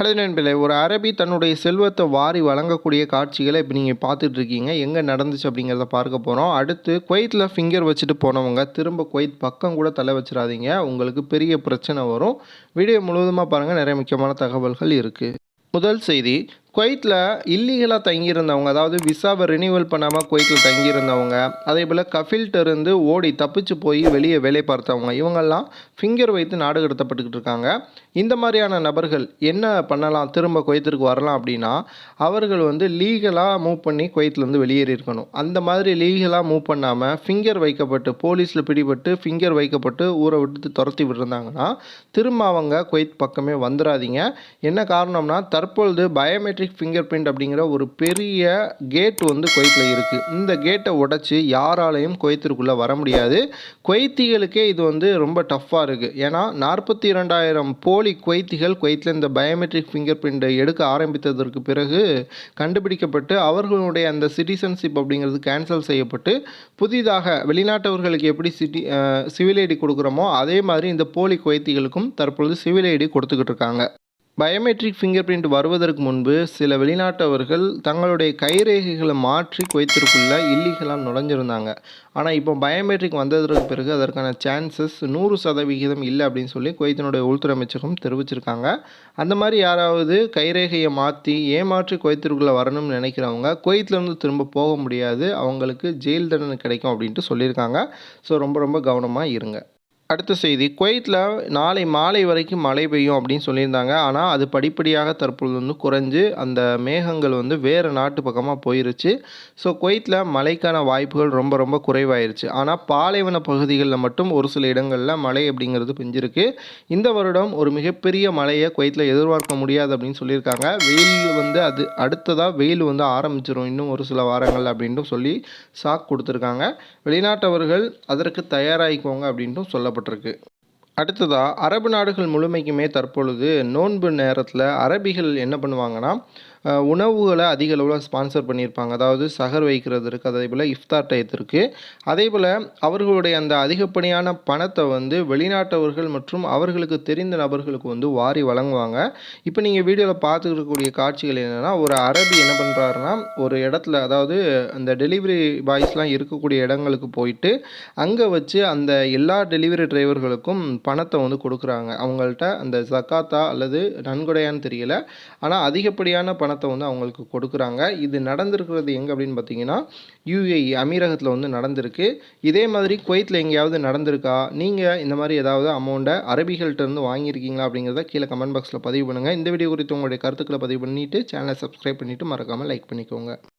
Hello நண்பர்களே ஒரு அரபி தன்னுடைய செல்வத்தை வாரி வழங்கக்கூடிய காட்சிகளை இப்போ நீங்கள் பார்த்துட்டு இருக்கீங்க. எங்கே நடந்துச்சு அப்படிங்கிறத பார்க்க போகிறோம் அடுத்து குவைத்தில் ஃபிங்கர் வச்சுட்டு போனவங்க திரும்ப குவைத் பக்கம் கூட தலை வச்சிடாதீங்க. உங்களுக்கு பெரிய பிரச்சனை வரும். வீடியோ முழுவதுமாக பாருங்கள் நிறைய முக்கியமான தகவல்கள் இருக்குது முதல் செய்தி குவைத்தில் இல்லீகலாக தங்கியிருந்தவங்க அதாவது விசாவை ரினியூவல் பண்ணாமல் குவைத்தில் தங்கியிருந்தவங்க அதே போல் கஃபில்ட்டருந்து ஓடி தப்பிச்சு போய் வெளியே வேலை பார்த்தவங்க இவங்கெல்லாம் ஃபிங்கர் வைத்து நாடு கடத்தப்பட்டுக்கிட்டு இருக்காங்க. இந்த மாதிரியான நபர்கள் என்ன பண்ணலாம்? திரும்ப குவைத்திற்கு வரலாம் அப்படின்னா அவர்கள் வந்து லீகலாக மூவ் பண்ணி குவைத்திலேருந்து வெளியேறி இருக்கணும். அந்த மாதிரி லீகலாக மூவ் பண்ணாமல் ஃபிங்கர் வைக்கப்பட்டு போலீஸில் பிடிபட்டு ஃபிங்கர் வைக்கப்பட்டு ஊரை விட்டு துரத்தி விட்டுருந்தாங்கன்னா திரும்ப அவங்க குவைத் பக்கமே வந்துடாதீங்க என்ன காரணம்னா தற்பொழுது பயோமெட்ரிக் ஃபிங்கர் பிரிண்ட் அப்படிங்கிற ஒரு பெரிய கேட் வந்து குவைத்தில் இருக்குது இந்த கேட்டை உடச்சி யாராலையும் குவைத்திற்குள்ளே வர முடியாது. குவைத்திகளுக்கே இது வந்து ரொம்ப டஃப்பாக இருக்குது ஏன்னா நாற்பத்தி இரண்டாயிரம் போலி குவைத்திகள் குவைத்தில் இந்த பயோமெட்ரிக் ஃபிங்கர் பிரிண்ட்டை எடுக்க ஆரம்பித்ததற்கு பிறகு கண்டுபிடிக்கப்பட்டு அவர்களுடைய அந்த சிட்டிசன்ஷிப் அப்படிங்கிறது கேன்சல் செய்யப்பட்டு புதிதாக வெளிநாட்டவர்களுக்கு எப்படி சிட்டி சிவில் ஐடி கொடுக்குறோமோ அதே மாதிரி இந்த போலி குவைத்திகளுக்கும் தற்பொழுது சிவில் ஐடி கொடுத்துக்கிட்டு இருக்காங்க. பயோமெட்ரிக் ஃபிங்கர் பிரிண்ட் வருவதற்கு முன்பு சில வெளிநாட்டவர்கள் தங்களுடைய கைரேகைகளை மாற்றி குவைத்திற்குள்ளே இல்லீகலாக நுழைஞ்சிருந்தாங்க. ஆனால் இப்போ பயோமெட்ரிக் வந்ததற்கு பிறகு அதற்கான சான்சஸ் நூறு சதவிகிதம் இல்லை அப்படின்னு சொல்லி குவைத்தினுடைய உள்துறை அமைச்சகம் தெரிவிச்சிருக்காங்க. அந்த மாதிரி யாராவது கைரேகையை மாற்றி ஏமாற்றி குவைத்திற்குள்ளே வரணும்னு நினைக்கிறவங்க குவைத்திலேருந்து திரும்ப போக முடியாது. அவங்களுக்கு ஜெயில் தண்டனை கிடைக்கும் அப்படின்ட்டு சொல்லியிருக்காங்க. ஸோ ரொம்ப ரொம்ப கவனமாக இருங்க. அடுத்த செய்தி. குவைத்தில் நாளை மாலை வரைக்கும் மழை பெய்யும் அப்படின்னு சொல்லியிருந்தாங்க. ஆனால் அது படிப்படியாக தற்பொழுது வந்து குறைஞ்சு அந்த மேகங்கள் வந்து வேறு நாட்டு பக்கமாக போயிருச்சு. ஸோ குவைத்தில் மழைக்கான வாய்ப்புகள் ரொம்ப ரொம்ப குறைவாயிருச்சு. ஆனால் பாலைவன பகுதிகளில் மட்டும் ஒரு சில இடங்களில் மழை அப்படிங்கிறது பெஞ்சிருக்கு. இந்த வருடம் ஒரு மிகப்பெரிய மழையை குவைத்தில் எதிர்பார்க்க முடியாது அப்படின்னு சொல்லியிருக்காங்க. வெயில் வந்து அது அடுத்ததாக வெயில் வந்து ஆரம்பிச்சிடும் இன்னும் ஒரு சில வாரங்கள் அப்படின்ட்டு சொல்லி சாக் கொடுத்துருக்காங்க. வெளிநாட்டவர்கள் அதற்கு தயாராகிக்கோங்க அப்படின்ட்டும் சொல்லப்பட்டிருக்கு அடுத்ததாக அரபு நாடுகள் முழுமைக்குமே தற்பொழுது நோன்பு நேரத்தில் அரபிகள் என்ன பண்ணுவாங்கன்னா உணவுகளை அதிக அளவில் ஸ்பான்சர் பண்ணியிருப்பாங்க. அதாவது சகர் வைக்கிறதுக்கு அதே போல் இஃப்தார் டயத்திற்கு அதே போல் அவர்களுடைய அந்த அதிகப்படியான பணத்தை வந்து வெளிநாட்டவர்கள் மற்றும் அவர்களுக்கு தெரிந்த நபர்களுக்கு வந்து வாரி வழங்குவாங்க. இப்போ நீங்கள் வீடியோவில் பார்த்துருக்கக்கூடிய காட்சிகள் என்னென்னா ஒரு அரபி என்ன பண்ணுறாருன்னா ஒரு இடத்துல அதாவது அந்த டெலிவரி பாய்ஸ்லாம் இருக்கக்கூடிய இடங்களுக்கு போயிட்டு அங்கே வச்சு அந்த எல்லா டெலிவரி டிரைவர்களுக்கும் பணத்தை வந்து கொடுக்குறாங்க. அவங்கள்ட்ட அந்த ஜக்காத்தா அல்லது நன்கொடையான்னு தெரியல. ஆனால் அதிகப்படியான பணத்தை வந்து அவங்களுக்கு கொடுக்குறாங்க. இது நடந்திருக்கிறது எங்கே அப்படின்னு பார்த்தீங்கன்னா யூஏஇ அமீரகத்தில் வந்து நடந்திருக்கு. இதே மாதிரி குவைத்தில் எங்கேயாவது நடந்திருக்கா? நீங்கள் இந்த மாதிரி ஏதாவது அமௌண்ட்டை அரபிகள்கிட்ட இருந்து வாங்கியிருக்கீங்களா அப்படிங்கிறத கீழே கமெண்ட் பாக்ஸில் பதிவு பண்ணுங்கள் இந்த வீடியோ குறித்து உங்களுடைய கருத்துக்களை பதிவு பண்ணிவிட்டு சேனலை சப்ஸ்கிரைப் பண்ணிவிட்டு மறக்காமல் லைக் பண்ணிக்கோங்க.